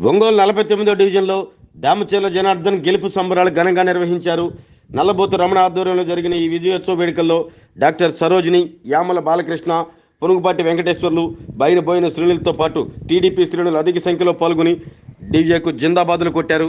ఒంగోలు నలభై తొమ్మిదో డివిజన్లో దామచేల జనార్దన్ గెలుపు సంబరాలు ఘనంగా నిర్వహించారు. నల్లబోతు రమణ ఆధ్వర్యంలో జరిగిన ఈ విజయోత్సవ వేడుకల్లో డాక్టర్ సరోజిని యామల బాలకృష్ణ పునుగుపాటి వెంకటేశ్వర్లు బయలుపోయిన బోయిన శ్రేణులతో పాటు టీడీపీ శ్రేణులు అధిక సంఖ్యలో పాల్గొని డీజేకు జిందాబాదులు కొట్టారు.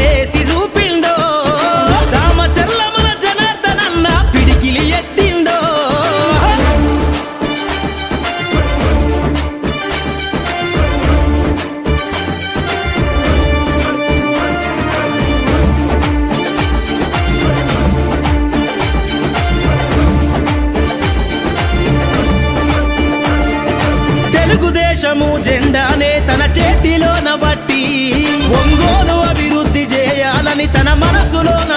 దేశము జెండానే తన చేతిలోన బట్టి ఒంగోలు అభివృద్ధి చేయాలని తన మనసులోన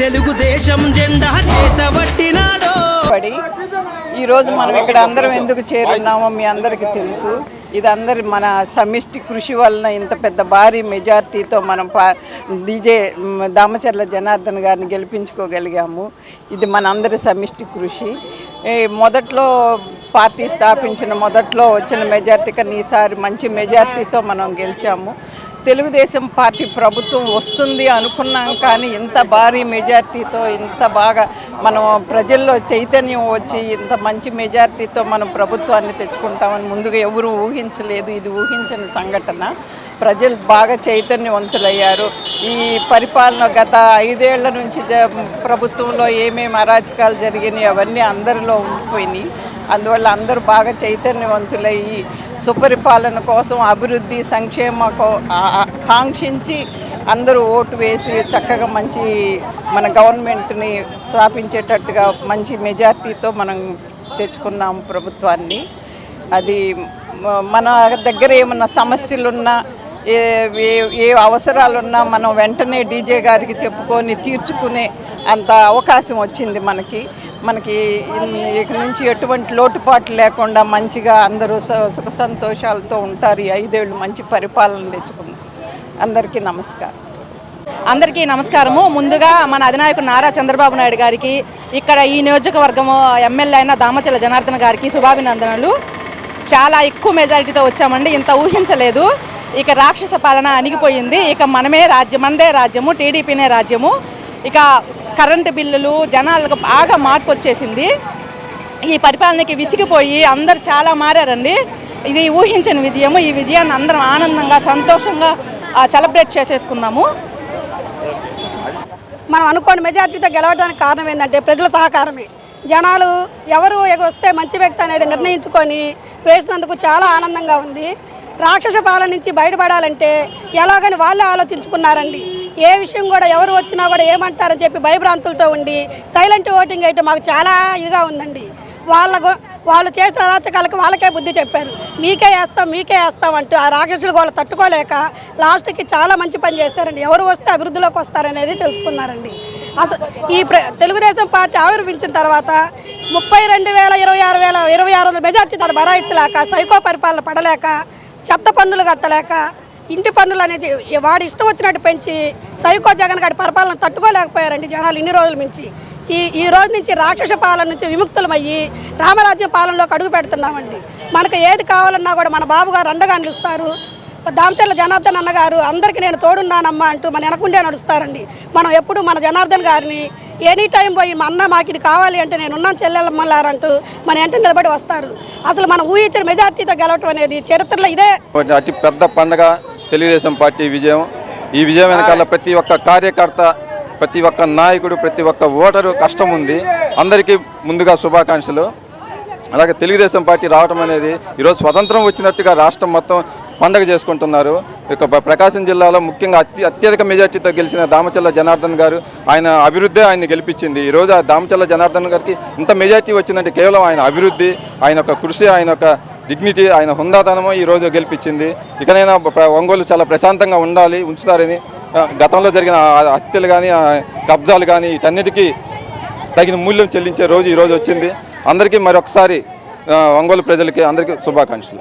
తెలుగుదేశం జెండా చేతబట్టినాడో. పడి ఈరోజు మనం ఇక్కడ అందరం ఎందుకు చేరున్నామో మీ అందరికీ తెలుసు. ఇది అందరి మన సమిష్టి కృషి వలన ఇంత పెద్ద భారీ మెజార్టీతో మనం పా డీజే దామచర్ల జనార్దన్ గారిని గెలిపించుకోగలిగాము. ఇది మన అందరి సమిష్టి కృషి. మొదట్లో పార్టీ స్థాపించిన మొదట్లో వచ్చిన మెజార్టీ కన్నా ఈసారి మంచి మెజార్టీతో మనం గెలిచాము. తెలుగుదేశం పార్టీ ప్రభుత్వం వస్తుంది అనుకున్నాం కానీ ఇంత భారీ మెజార్టీతో ఇంత బాగా మనం ప్రజల్లో చైతన్యం వచ్చి ఇంత మంచి మెజార్టీతో మనం ప్రభుత్వాన్ని తెచ్చుకుంటామని ముందుగా ఎవరు ఊహించలేదు. ఇది ఊహించని సంఘటన. ప్రజలు బాగా చైతన్యవంతులయ్యారు. ఈ పరిపాలన గత ఐదేళ్ళ నుంచి జ- ప్రభుత్వంలో ఏమేమి అరాచకాలు జరిగినాయి అవన్నీ అందరిలో ఉండిపోయినాయి. అందువల్ల అందరూ బాగా చైతన్యవంతులయ్యి సుపరిపాలన కోసం అభివృద్ధి సంక్షేమ కాంక్షించి అందరూ ఓటు వేసి చక్కగా మంచి మన గవర్నమెంట్ని స్థాపించేటట్టుగా మంచి మెజార్టీతో మనం తెచ్చుకున్నాం ప్రభుత్వాన్ని. అది మన దగ్గర ఏమన్నా సమస్యలున్నా ఏ ఏ ఏ అవసరాలున్నా మనం వెంటనే డీజే గారికి చెప్పుకొని తీర్చుకునే అంత అవకాశం వచ్చింది మనకి. మనకి ఇక నుంచి ఎటువంటి లోటుపాట్లు లేకుండా మంచిగా అందరూ స- సుఖ సంతోషాలతో ఉంటారు ఈ ఐదేళ్ళు మంచి పరిపాలన తెచ్చుకుందాం. అందరికీ నమస్కారం. అందరికీ నమస్కారము. ముందుగా మన అధినాయకుడు నారా చంద్రబాబు నాయుడు గారికి ఇక్కడ ఈ నియోజకవర్గము ఎమ్మెల్యే అయిన దామచల జనార్దన్ గారికి శుభాభినందనలు. చాలా ఎక్కువ మెజారిటీతో వచ్చామండి ఇంత ఊహించలేదు. ఇక రాక్షస పాలన అణిగిపోయింది. ఇక మనమే రాజ్యం మనదే రాజ్యము టీడీపీనే రాజ్యము. ఇక కరెంటు బిల్లులు జనాలకు బాగా మార్పు వచ్చేసింది ఈ పరిపాలనకి విసిగిపోయి అందరు చాలా మారారండి. ఇది ఊహించని విజయము. ఈ విజయాన్ని అందరం ఆనందంగా సంతోషంగా సెలబ్రేట్ చేసేసుకున్నాము. మనం అనుకోని మెజార్టీతో గెలవడానికి కారణం ఏంటంటే ప్రజల సహకారమే. జనాలు ఎవరు ఎగొస్తే మంచి వ్యక్తి అనేది నిర్ణయించుకొని వేసినందుకు చాలా ఆనందంగా ఉంది. రాక్షస పాలన నుంచి బయటపడాలంటే ఎలాగని వాళ్ళే ఆలోచించుకున్నారండి. ఏ విషయం కూడా ఎవరు వచ్చినా కూడా ఏమంటారని చెప్పి భయభ్రాంతులతో ఉండి సైలెంట్ ఓటింగ్ అయితే మాకు చాలా ఇదిగా ఉందండి. వాళ్ళ గో- వాళ్ళు చేసిన అరాచకాలకు వాళ్ళకే బుద్ధి చెప్పారు. మీకే వేస్తాం మీకే వేస్తాం అంటూ ఆ రాక్షసులు వాళ్ళు తట్టుకోలేక లాస్ట్కి చాలా మంచి పని చేశారండి. ఎవరు వస్తే అభివృద్ధిలోకి వస్తారనేది తెలుసుకున్నారండి. అసలు ఈ ప్ర- తెలుగుదేశం పార్టీ ఆవిర్భించిన తర్వాత ముప్పై రెండు వేల ఇరవై ఆరు వేల ఇరవై ఆరు వందల మెజార్టీ తను బరాయించలేక సైకో పరిపాలన పడలేక చెత్త పన్నులు కట్టలేక ఇంటి పన్నులు అనేది వాడి ఇష్టం వచ్చినట్టు పెంచి సైకో జగన్ గారి పరిపాలన తట్టుకోలేకపోయారండి జనాలు ఇన్ని రోజుల నుంచి. ఈ ఈ రోజు నుంచి రాక్షస పాలన నుంచి విముక్తులమయ్యి రామరాజ్య పాలనలోకి అడుగు పెడుతున్నామండి. మనకు ఏది కావాలన్నా కూడా మన బాబు గారు అండగా నిలుస్తారు దామచర్ల జనార్దన్ అన్నగారు అందరికీ నేను తోడున్నానమ్మా అంటూ మన వెనకుండే నడుస్తారండి. మనం ఎప్పుడు మన జనార్దన్ గారిని ఎనీ టైం పోయి మా అన్న మాకు ఇది కావాలి అంటే నేను ఉన్నాను చెల్లెమ్మలారంటూ మన వెంట నిలబడి వస్తారు. అసలు మనం ఊహించిన మెజార్టీతో గెలవటం అనేది చరిత్రలో ఇదే అతి పెద్ద పండగ. తెలుగుదేశం పార్టీ విజయం. ఈ విజయం వెనకాల ప్రతి ఒక్క కార్యకర్త ప్రతి ఒక్క నాయకుడు ప్రతి ఒక్క ఓటరు కష్టం ఉంది. అందరికీ ముందుగా శుభాకాంక్షలు. అలాగే తెలుగుదేశం పార్టీ రావడం అనేది ఈరోజు స్వతంత్రం వచ్చినట్టుగా రాష్ట్రం మొత్తం పండగ చేసుకుంటున్నారు. ఇక ప్ర- ప్రకాశం జిల్లాలో ముఖ్యంగా అత్య అత్యధిక మెజార్టీతో గెలిచిన దామచల్ల జనార్దన్ గారు ఆయన అభివృద్ధి ఆయన్ని గెలిపించింది. ఈరోజు ఆ దామచల్ల జనార్దన్ గారికి ఇంత మెజార్టీ వచ్చిందంటే కేవలం ఆయన అభివృద్ధి ఆయన యొక్క కృషి ఆయన యొక్క డిగ్నిటీ ఆయన హుందాతనము ఈ రోజు గెలిపించింది. ఇకనైనా ఒంగోలు చాలా ప్రశాంతంగా ఉండాలి ఉంచుతారని గతంలో జరిగిన హత్యలు కానీ కబ్జాలు కానీ వీటన్నిటికీ తగిన మూల్యం చెల్లించే రోజు ఈరోజు వచ్చింది. అందరికీ మరొకసారి ఒంగోలు ప్రజలకి అందరికీ శుభాకాంక్షలు.